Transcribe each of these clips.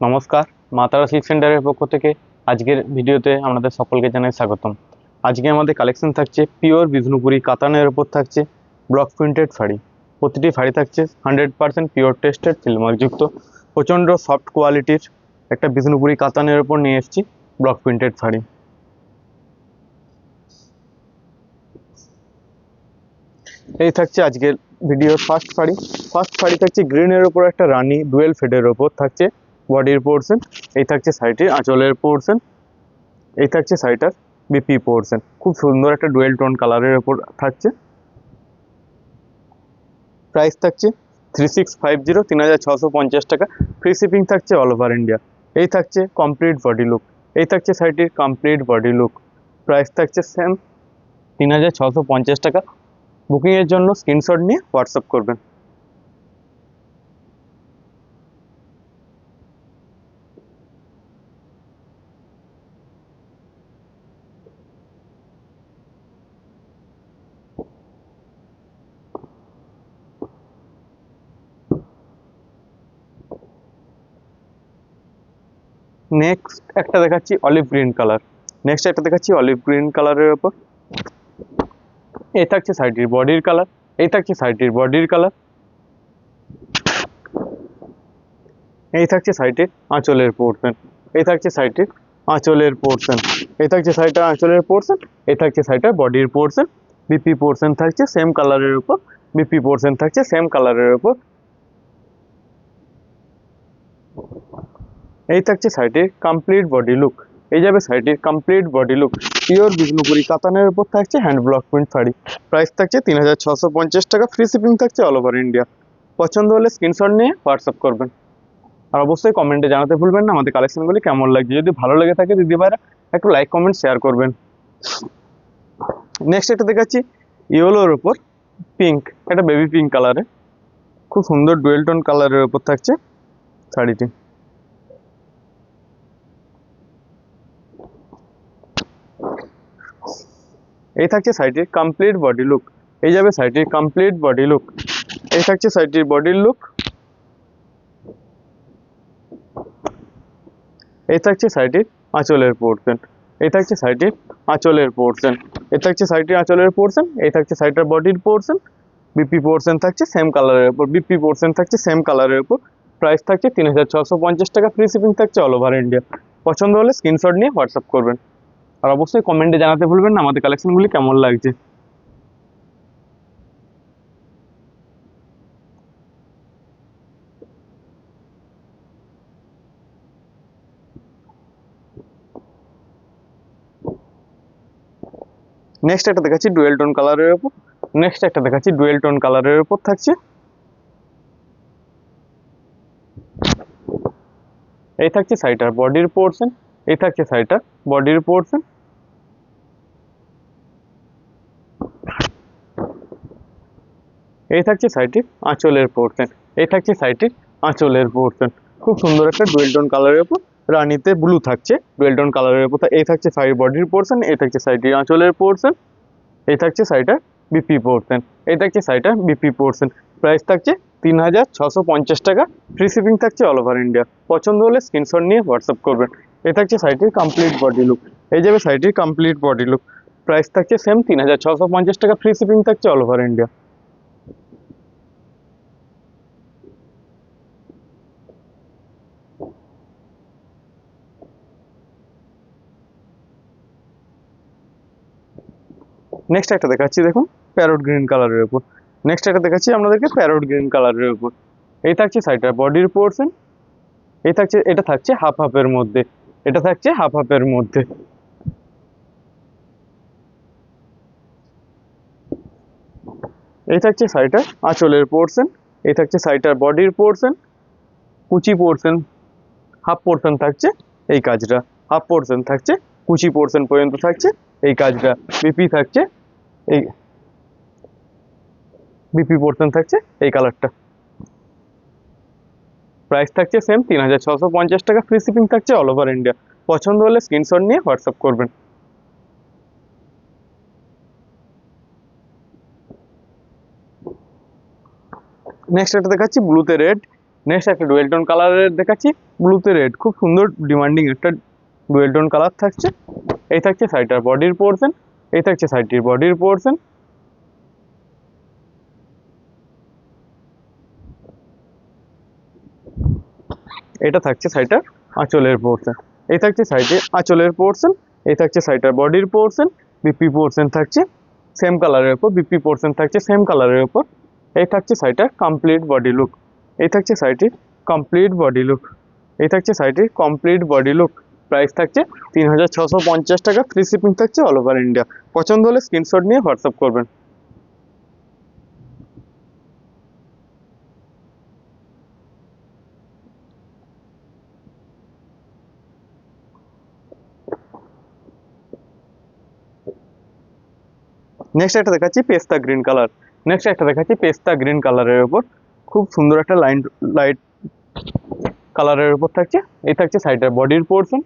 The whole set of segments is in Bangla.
নমস্কার মা তারা সিল্ক সেন্টারের পক্ষ থেকে আজকের ভিডিওতে আমাদের সকলকে জানাই স্বাগতম। আজকে আমাদের কালেকশন থাকছে পিওর বিষ্ণুপুরি কাতানের ওপর থাকছে ব্লক প্রিন্টেড শাড়ি। প্রতিটি শাড়ি থাকছে হান্ড্রেড পার্সেন্ট পিওর টেস্টেড সিলমার্কযুক্ত প্রচণ্ড সফট কোয়ালিটির একটা বিষ্ণুপুরি কাতানের ওপর নিয়ে এসেছি ব্লক প্রিন্টেড শাড়ি। এই থাকছে আজকের ভিডিওর ফার্স্ট শাড়ি। ফার্স্ট শাড়ি থাকছে গ্রিনের ওপর একটা রানি ডুয়েল ফেডের ওপর থাকছে। বডির পোর্শন এই থাকছে শাড়িটির আঁচলের পোর্শন এই থাকছে শাড়িটার বিপি পোর্শন খুব সুন্দর একটা ডুয়েল টোন কালারের ওপর থাকছে। প্রাইস থাকছে থ্রি সিক্স ফাইভ জিরো তিন হাজার ছশো পঞ্চাশ টাকা। ফ্রি শিপিং থাকছে অল ওভার ইন্ডিয়া এই থাকছে কমপ্লিট বডি লুক এই থাকছে শাড়িটির কমপ্লিট বডি লুক প্রাইস থাকছে সেম তিন হাজার ছশো পঞ্চাশ টাকা। বুকিংয়ের জন্য স্ক্রিনশট নিয়ে হোয়াটসঅ্যাপ করবেন। নেক্সট একটা দেখাচ্ছি অলিভ গ্রিন কালার নেক্সট একটা দেখাচ্ছি অলিভ গ্রিন কালারের ওপর। এই থাকছে শাড়িটির বডির কালার এই থাকছে শাড়িটির বডির কালার এই থাকছে শাড়িটির আঁচলের পোর্শন এই থাকছে শাড়িটির আঁচলের পোর্শন এই থাকছে শাড়িটার আঁচলের পোর্শন এই থাকছে শাড়িটার বডির পোর্শন বিপি পোর্শন থাকছে সেম কালারের উপর বিপি পোর্শন থাকছে সেম কালারের উপর। এই থাকছে শাড়িটির কমপ্লিট বডি লুক এই যাবে শাড়িটির complete body look pure Bishnupuri কাতানের উপর থাকছে hand block print sari. Price থাকছে তিন টাকা। ফ্রি শিপিং থাকছে অল ওভার ইন্ডিয়া পছন্দ হলে স্ক্রিনশট নিয়ে হোয়াটসঅ্যাপ করবেন। আর অবশ্যই কমেন্টে জানাতে ভুলবেন না। আমাদের কালেকশনগুলি কেমন লাগছে? যদি ভালো লেগে থাকে দিদি ভাইরা, একটু লাইক কমেন্ট শেয়ার করবেন। নেক্সট একটা দেখাচ্ছি ইয়েলোর ওপর পিঙ্ক একটা বেবি পিঙ্ক কালারে খুব সুন্দর ডুয়েল টোন কালারের ওপর থাকছে শাড়িটি। এই থাকছে শাড়িটির কমপ্লিট বডি লুক এই যাবে শাড়িটির কমপ্লিট বডি লুক এই থাকছে শাড়িটির বডির লুক এই থাকছে শাড়িটির আঁচলের পোর্শন এই থাকছে শাড়িটির আঁচলের পোর্শন এই থাকছে শাড়িটির আঁচলের পোর্শন এই থাকছে শাড়িটার বডির পোর্শন বিপি পোর্শন থাকছে সেম কালারের উপর। বিপি পোর্শন থাকছে সেম কালারের উপর। প্রাইস থাকছে তিন টাকা। ফ্রি শিপিং থাকছে অল ওভার ইন্ডিয়া পছন্দ হলে স্ক্রিনশট নিয়ে হোয়াটসঅ্যাপ করবেন। আর অবশ্যই কমেন্টে জানাতে ভুলবেন না, আমাদের কালেকশনগুলি কেমন লাগছে? নেক্সট একটা দেখাচ্ছি ডুয়েল টোন কালারের ওপর। নেক্সট একটা দেখাচ্ছি ডুয়েল টোন কালারের ওপর থাকছে। এই থাকছে শাড়িটার বডির পোর্শন এই থাকছে শাড়িটার বডির পোর্শন এই থাকছে শাড়িটির আঁচলের পোর্শন এই থাকছে শাড়িটির আঁচলের পোর্শন খুব সুন্দর একটা ডুয়েল টোন কালারের ওপর রানিতে ব্লু থাকছে ডুয়েল টোন কালারের ওপর এই থাকছে শাড়ির বডির পোর্শন এই থাকছে শাড়িটির আঁচলের পোর্শন এই থাকছে শাড়িটার বিপি পোর্শন এই থাকছে শাড়িটার বিপি পোর্শন প্রাইস থাকছে তিন হাজার ছশো পঞ্চাশ টাকা। ফ্রি শিপিং থাকছে অল ওভার ইন্ডিয়া পছন্দ হলে স্ক্রিনশট নিয়ে হোয়াটসঅ্যাপ করবেন। এই থাকছে শাড়িটির কমপ্লিট বডি লুক এই যাবে শাড়িটির কমপ্লিট বডি লুক প্রাইস থাকছে সেম তিন হাজার ছশো পঞ্চাশ টাকা। ফ্রি শিপিং থাকছে অল ওভার ইন্ডিয়া নেক্সট একটা দেখাচ্ছি দেখুন। প্যারোট গ্রিন কালারের উপর। নেক্সট একটা দেখাচ্ছি আপনাদেরকে প্যারোট গ্রিন কালারের উপর। এই থাকছে শাড়িটার বডির পোর্শন এই থাকছে, এটা থাকছে হাফ হাফের মধ্যে। এটা থাকছে হাফ হাফের মধ্যে। এই থাকছে শাড়িটার আঁচলের পোর্শন এই থাকছে শাড়িটার বডির পোর্শন কুচি পোর্শন হাফ পোর্শন থাকছে এই কাজটা। হাফ পোর্শন থাকছে, কুচি পোর্শন পর্যন্ত থাকছে এই কাজটা। বিপি থাকছে এই বিপি পোর্শন থাকছে, এই কালারটা প্রাইস থাকছে সেম তিন হাজার ছশো পঞ্চাশ টাকা ফ্রি শিপিং থাকছে অল ওভার ইন্ডিয়া পছন্দ হলে স্ক্রিনশট নিয়ে হোয়াটসঅ্যাপ করবেন। নেক্সট একটা দেখাচ্ছি ব্লুতে রেড নেক্সট একটা ডুয়েল টোন কালারের দেখাচ্ছি ব্লুতে রেড খুব সুন্দর ডিমান্ডিং একটা ডুয়েল টোন কালার থাকছে। এই থাকছে শাড়িটার বডির পোর্শন এই থাকছে শাড়িটির বডির পোর্শন এটা থাকছে শাড়িটার আঁচলের পোর্শন এই থাকছে শাড়িটির আঁচলের পোর্শন এই থাকছে শাড়িটার বডির পোর্শন বিপি পোর্শন থাকছে সেম কালারের উপর বিপি পোর্শন থাকছে সেম কালারের উপর, এই থাকছে শাড়িটার কমপ্লিট বডি লুক এই থাকছে শাড়িটির কমপ্লিট বডি লুক এই থাকছে শাড়িটির কমপ্লিট বডি লুক প্রাইস থাকছে তিন টাকা ফ্রি শিপিং থাকছে অল ওভার ইন্ডিয়া পছন্দ হলে স্ক্রিনশট নিয়ে হোয়াটসঅ্যাপ করবেন। নেক্সট একটা দেখাচ্ছি পেস্তা গ্রিন কালার নেক্সট একটা দেখাচ্ছি পেস্তা গ্রিন কালারের উপর। খুব সুন্দর একটা লাইন লাইট কালারের উপর থাকছে। এই থাকছে সাইডের বডির পোর্শন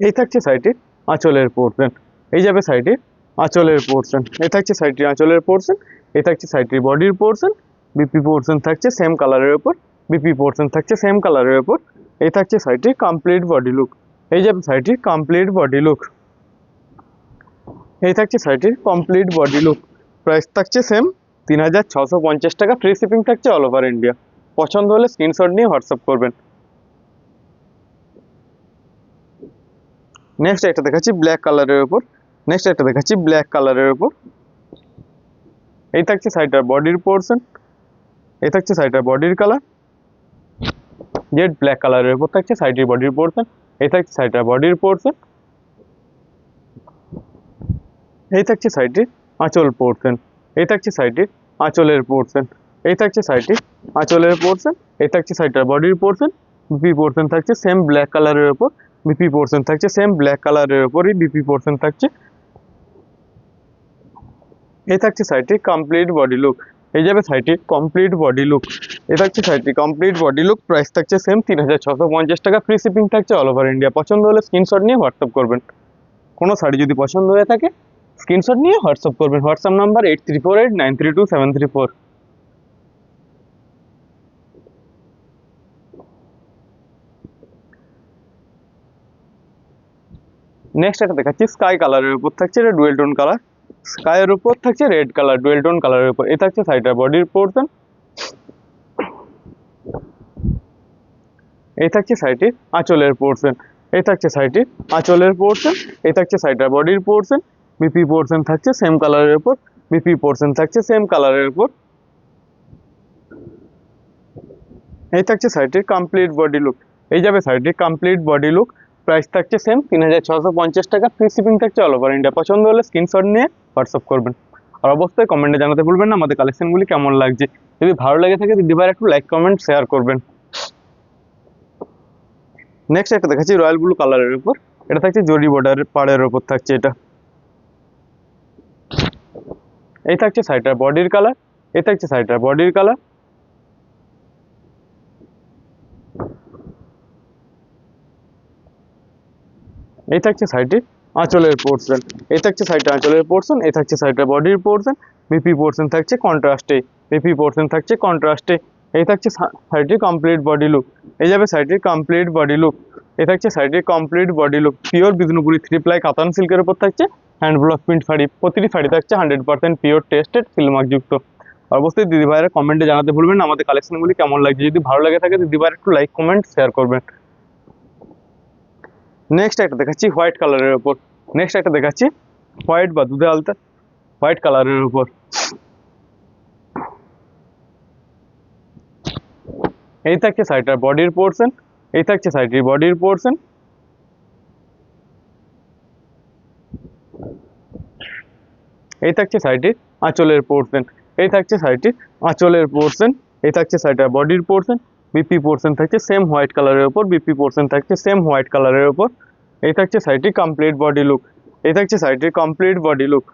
এই থাকছে সাইডে আঁচলের পোর্শন এই যাবে সাইডে আঁচলের পোর্শন এই থাকছে সাইডটি আঁচলের পোর্শন এই থাকছে সাইডটির বডির পোর্শন বিপি পোর্শন থাকছে সেম কালারের উপর। বিপি পোর্শন থাকছে সেম কালারের উপর। এই থাকছে সাইডটির কমপ্লিট বডি লুক এই যে সাইডটির কমপ্লিট বডি লুক এই থাকছে সাইডটির কমপ্লিট বডি লুক প্রাইস থাকছে সেম তিন হাজার ছশো পঞ্চাশ টাকা। ফ্রি শিপিং থাকছে অল ওভার ইন্ডিয়া পছন্দ হলে স্ক্রিনশট নিয়ে হোয়াটসঅ্যাপ করবেন। নেক্সট একটা দেখাচ্ছি ব্ল্যাক কালারের উপর। নেক্সট একটা দেখাচ্ছি ব্ল্যাক কালারের উপর। এই থাকছে সাইডটার বডির পোর্শন এই থাকছে সাইডটার বডির কালার জেড ব্ল্যাক কালারের উপর থাকছে সাইডের বডির পোর্শন এই থাকছে সাইডটার বডির পোর্শন এই থাকছে সাইডে আঁচল পোর্শন এই থাকছে সাইডে আঁচলের পোর্শন এই থাকছে সাইডে আঁচলের পোর্শন এই থাকছে সাইডটার বডির পোর্শন বিপি পোর্শন থাকছে সেম ব্ল্যাক কালারের উপর। বিপি পোর্শন থাকছে সেম ব্ল্যাক কালারের উপরই বিপি পোর্শন থাকছে। এই থাকছে সাইডে কমপ্লিট বডি লুক এই যাবে সাইডে কমপ্লিট বডি লুক এ থাকছে সাইডে কমপ্লিট বডি লুক প্রাইস থাকছে সেম তিন হাজার ছশো পঞ্চাশ টাকা ফ্রি শিপিং থাকছে অল ওভার ইন্ডিয়া পছন্দ হলে স্ক্রিনশট নিয়ে হোয়াটসঅ্যাপ করবেন। কোনো শাড়ি যদি পছন্দ হয়ে থাকে স্ক্রিনশট নিয়ে হোয়াটসঅ্যাপ করবেন। WhatsApp number eight three four eight nine three two seven three four next একটা দেখাচ্ছি স্কাই কালারের উপর থাকছে, এটা ডুয়েল টোন কালার স্কাইয়ের উপর থাকছে, রেড কালার, ডুয়েল টোন কালারের উপর। এ থাকছে সাইডার বডির পোর্শন। এই থাকছে সাইডে আঁচলের পোর্শন। এই থাকছে সাইডে আঁচলের পোর্শন। এই থাকছে সাইডার বডির পোর্শন। বিপি পোর্শন থাকছে সেম কালারের উপর। বিপি পোর্শন থাকছে সেম কালারের উপর। এই থাকছে সাইডের কমপ্লিট বডি লুক এই যাবে সাইডের কমপ্লিট বডি লুক প্রাইস থাকছে সেম তিন হাজার ছশো পঞ্চাশ টাকা ফ্রি শিপিং থাকছে অল ওভার ইন্ডিয়া পছন্দ হলে স্ক্রিনশট নিয়ে হোয়াটসঅ্যাপ করবেন। আর অবশ্যই কমেন্টে জানাতে ভুলবেন না, আমাদের কালেকশনগুলি কেমন লাগছে। যদি ভালো লাগে থাকে দিদিভাই একটু লাইক কমেন্ট শেয়ার করবেন। নেক্সট একটা দেখাচ্ছি রয়্যাল ব্লু কালারের উপর। এটা থাকছে জরি বর্ডারের পাড়ের উপর থাকছে এটা। এই থাকছে সাইডটার বডির কালার এই থাকছে সাইডটার বডির কালার এই থাকছে সাইডে আঁচলের পোর্শন এই থাকছে সাইডে আঁচলের পোর্শন এই থাকছে সাইডে বডির পোর্শন বিপি পোর্শন থাকছে কন্ট্রাস্টে বিপি পোর্শন থাকছে কন্ট্রাস্টে এই থাকছে সাইডে কমপ্লিট বডি লুক এই যাবে সাইডে কমপ্লিট বডি লুক এই থাকছে সাইডে complete body look pure Bishnupuri three ply কাতান সিল্কের উপর থাকছে হ্যান্ড ব্লক প্রিন্ট শাড়ি, প্রতিটি শাড়ি থাকছে হান্ড্রেড পার্সেন্ট পিওর টেস্টেড ফিল্মার্কযুক্ত অবশ্যই দিদি ভাইয়েরা কমেন্টে জানাতে ভুলবেন আমাদের কালেকশনগুলি কেমন লাগছে, যদি ভালো লাগে থাকে দিদি ভাইয়ের একটু লাইক কমেন্ট শেয়ার করবেন। নেক্সট একটা দেখাচ্ছি হোয়াইট কালারের উপর। নেক্সট একটা দেখাচ্ছি হোয়াইট বা দুধে আলতা হোয়াইট কালারের উপর। এই থাকছে সাইডটার বডির পোর্শন এই থাকছে সাইডটির বডির পোর্শন এই থাকছে সাইডটির আঁচলের পোর্শন এই থাকছে সাইডটির আঁচলের পোর্শন এই থাকছে সাইডটার বডির পোর্শন বিপি পোর্শন থাকছে সেম হোয়াইট কালারের ওপর বিপি পোর্শন থাকছে সেম হোয়াইট কালারের ওপর এই থাকছে সাইডটি কমপ্লিট বডি লুক এই থাকছে সাইডটির কমপ্লিট বডি লুক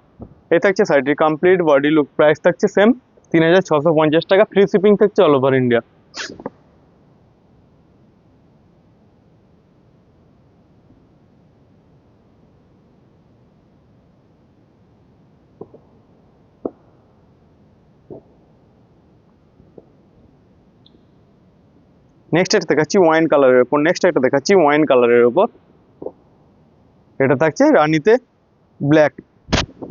এই থাকছে সাইডটির কমপ্লিট বডি লুক প্রাইস থাকছে সেম তিন টাকা। ফ্রি শিপিং থাকছে অল ওভার ইন্ডিয়া নেক্সট একটা দেখাচ্ছি ওয়াইন কালারের উপর। নেক্সট একটা দেখাচ্ছি ওয়াইন কালারের ওপর এটা থাকছে রানিতে ব্ল্যাক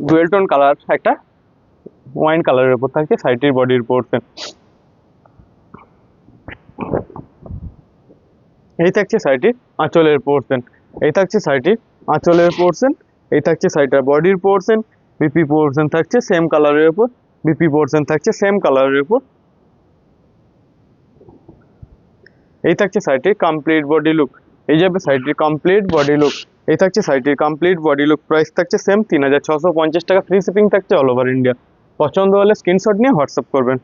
ডুয়েলটোন কালার একটা ওয়াইন কালারের উপর থাকছে সাইডের বডির পোর্শন এই থাকছে সাইডের আঁচলের পোর্শন এই থাকছে সাইডের আঁচলের পোর্শন এই থাকছে সাইডের বডির পোর্শন বিপি পোর্শন থাকছে সেম কালারের উপর। বিপি পোর্শন থাকছে সেম কালারের উপর। এই থাকছে সাইডের কমপ্লিট বডি লুক এই যাবে সাইডের কমপ্লিট বডি লুক এই থাকছে সাইটের কমপ্লিট বডি লুক প্রাইস থাকছে সেম তিন টাকা। ফ্রি শিপিং থাকছে অল ওভার ইন্ডিয়া পছন্দ হলে স্ক্রিনশট নিয়ে হোয়াটসঅ্যাপ করবেন।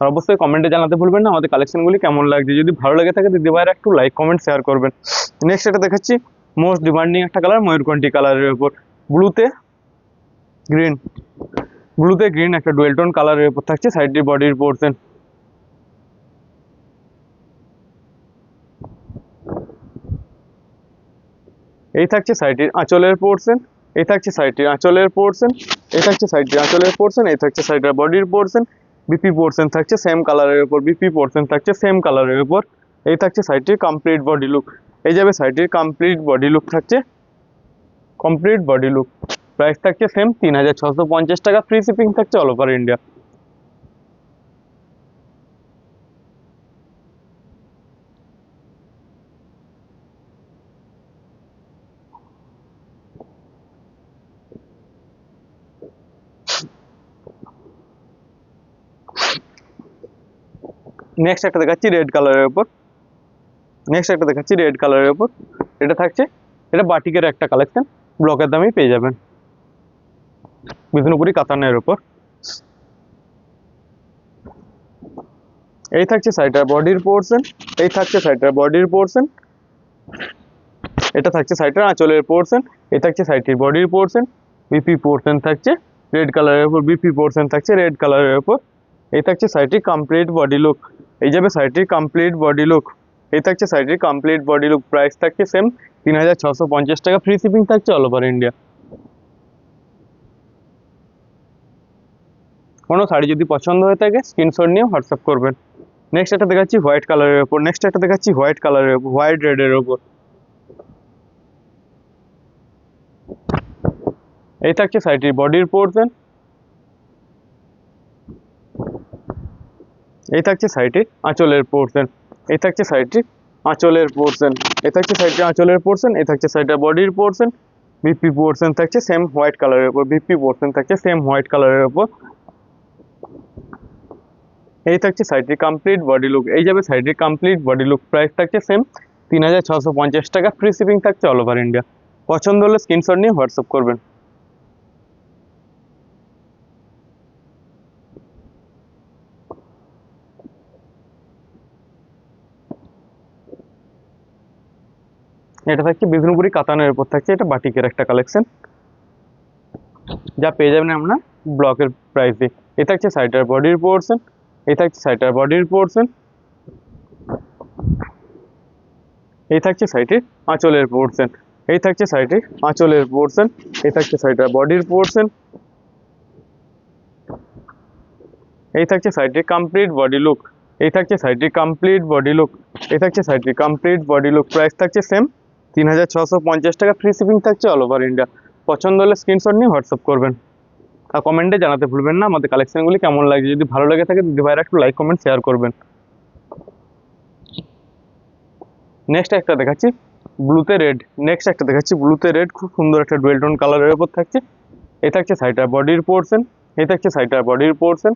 আর অবশ্যই কমেন্টে জানাতে ভুলবেন না। আমাদের কালেকশনগুলি কেমন লাগছে? যদি ভালো লাগে থাকে, দিদি ভাইয়ের একটু লাইক কমেন্ট শেয়ার করবেন। নেক্সট এটা দেখাচ্ছি। মোস্ট ডিমান্ডিং একটা কালার ময়ূরকণ্ঠী কালারের উপর। ব্লুতে গ্রিন ব্লুতে গ্রিন একটা ডুয়েল টোন কালারের উপর থাকছে। সাইডের বডির পোর্শন এই থাকছে সাইডের আঁচলের পোর্শন এই থাকছে সাইডের আঁচলের পোর্শন এই থাকছে সাইডের আঁচলের পোর্শন এই থাকছে সাইডের বডির পোর্শন বিপি পোর্শন থাকছে সেম কালারের উপর বিপি পোর্শন থাকছে সেম কালারের উপর, এই থাকছে সাইডটির কমপ্লিট বডি লুক এই যাবে সাইডটির কমপ্লিট বডি লুক থাকছে কমপ্লিট বডি লুক প্রাইস থাকছে সেম তিন হাজার ছশো পঞ্চাশ টাকা ফ্রি শিপিং থাকছে অল ওভার ইন্ডিয়া নেক্সট একটা দেখাচ্ছি রেড কালারের ওপর নেক্সট একটা দেখাচ্ছি রেড কালারের ওপর এটা থাকছে, এটা বাটিকের একটা কালেকশন ব্লকের দামেই পেয়ে যাবেন। বিষ্ণুপুরি কাতানের ওপর এই থাকছে সাইডটার বডির পোর্শন এই থাকছে সাইডটার বডির পোর্শন এটা থাকছে সাইডটার আঁচলের পোর্শন এই থাকছে সাইডটির বডির পোর্শন বিপি পোর্শন থাকছে রেড কালারের উপর বিপি পোর্শন থাকছে রেড কালারের ওপর এই থাকছে সাইডটির কমপ্লিট বডি লুক এই যাবে সাইডটির কমপ্লিট বডি লুক এই থাকছে সাইডটির কমপ্লিট বডি লুক প্রাইস থাকছে সেম তিন হাজার ছশো পঞ্চাশ টাকা ফ্রি শিপিং থাকছে অল ওভার ইন্ডিয়া কোনো শাড়ি যদি পছন্দ হয়ে থাকে স্ক্রিনশট নিয়ে হোয়াটসঅ্যাপ করবেন। নেক্সট একটা দেখাচ্ছি হোয়াইট কালারের ওপর নেক্সট একটা দেখাচ্ছি হোয়াইট কালারের ওপর হোয়াইট রেডের ওপর এই থাকছে শাড়িটির বডির পোর্শন এই থাকছে শাড়িটির আঁচলের পোর্শন এই থাকছে শাড়িটির আঁচলের পোর্শন এই থাকছে শাড়িটির আঁচলের পোর্শন এই থাকছে শাড়িটার বডির পোর্শন বিপি পোর্শন থাকছে সেম হোয়াইট কালারের উপর বিপি পোর্শন থাকছে সেম হোয়াইট কালারের উপর। এই থাকছে সাইডটির কমপ্লিট বডি লুক এই যাবে সাইডটির কমপ্লিট বডি লুক প্রাইস থাকছে সেম তিন টাকা ফ্রি শিপিং থাকছে অল ওভার ইন্ডিয়া পছন্দ হলে স্ক্রিনশট নিয়ে হোয়াটসঅ্যাপ করবেন। এটা থাকছে বিষ্ণুপুরি কাতানের উপর থাকছে, এটা বাটিকের একটা কালেকশন যা পেয়ে যাবেন আপনার ব্লকের প্রাইসে এ। থাকছে সাইটার বডির পোর্শন এই থাকছে সাইটার বডির পোর্শন এই থাকছে সাইটের আঁচলের পোর্শন এই থাকছে সাইটের আঁচলের পোর্শন এই থাকছে সাইটার বডির পোর্শন এই থাকছে সাইটের কমপ্লিট বডি লুক এই থাকছে সাইটের কমপ্লিট বডি লুক এই থাকছে সাইটের কমপ্লিট বডি লুক প্রাইস থাকছে সেম তিন হাজার ছশো পঞ্চাশ টাকা ফ্রি শিপিং থাকছে অল ওভার ইন্ডিয়া পছন্দ হলে স্ক্রিনশট নিয়ে হোয়াটসঅ্যাপ করবেন। আর কমেন্টে জানাতে ভুলবেন না, আমাদের কালেকশনগুলি কেমন লাগছে? যদি ভালো লেগে থাকে, দিদি ভাইরা একটু লাইক কমেন্ট শেয়ার করবেন। নেক্সট একটা দেখাচ্ছি ব্লুতে রেড নেক্সট একটা দেখাচ্ছি ব্লুতে রেড খুব সুন্দর একটা ডুয়েল টোন কালারের ওপর থাকছে। এই থাকছে সাইটার বডির পোর্শন এই থাকছে সাইটার বডির পোর্শন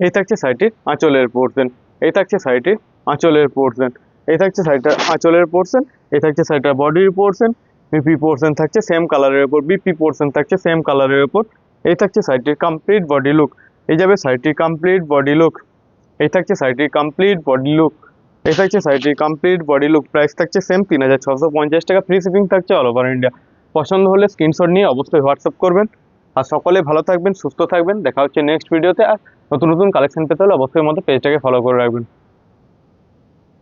এই থাকছে সাইটির আঁচলের পোর্শন এই থাকছে সাইটির আঁচলের পোর্শন এই থাকছে সাইটার আঁচলের পোর্শন এই থাকছে সাইটার বডির পোর্শন বিপি পোর্শন থাকছে সেম কালারের উপর বিপি পোর্শন থাকছে সেম কালারের উপর, এই থাকছে সাইটির কমপ্লিট বডি লুক এই যাবে সাইটির কমপ্লিট বডি লুক এই থাকছে সাইটির কমপ্লিট বডি লুক এই থাকছে সাইটির কমপ্লিট বডি লুক প্রাইস থাকছে সেম তিন হাজার ছশো পঞ্চাশ টাকা ফ্রি শিপিং থাকছে অল ওভার ইন্ডিয়া পছন্দ হলে স্ক্রিনশট নিয়ে অবশ্যই হোয়াটসঅ্যাপ করবেন, আর সকলে ভালো থাকবেন, সুস্থ থাকবেন, দেখা হচ্ছে নেক্সট ভিডিওতে আর নতুন নতুন কালেকশন পেতে হলে অবশ্যই আমাদের পেজটাকে ফলো করে রাখবেন।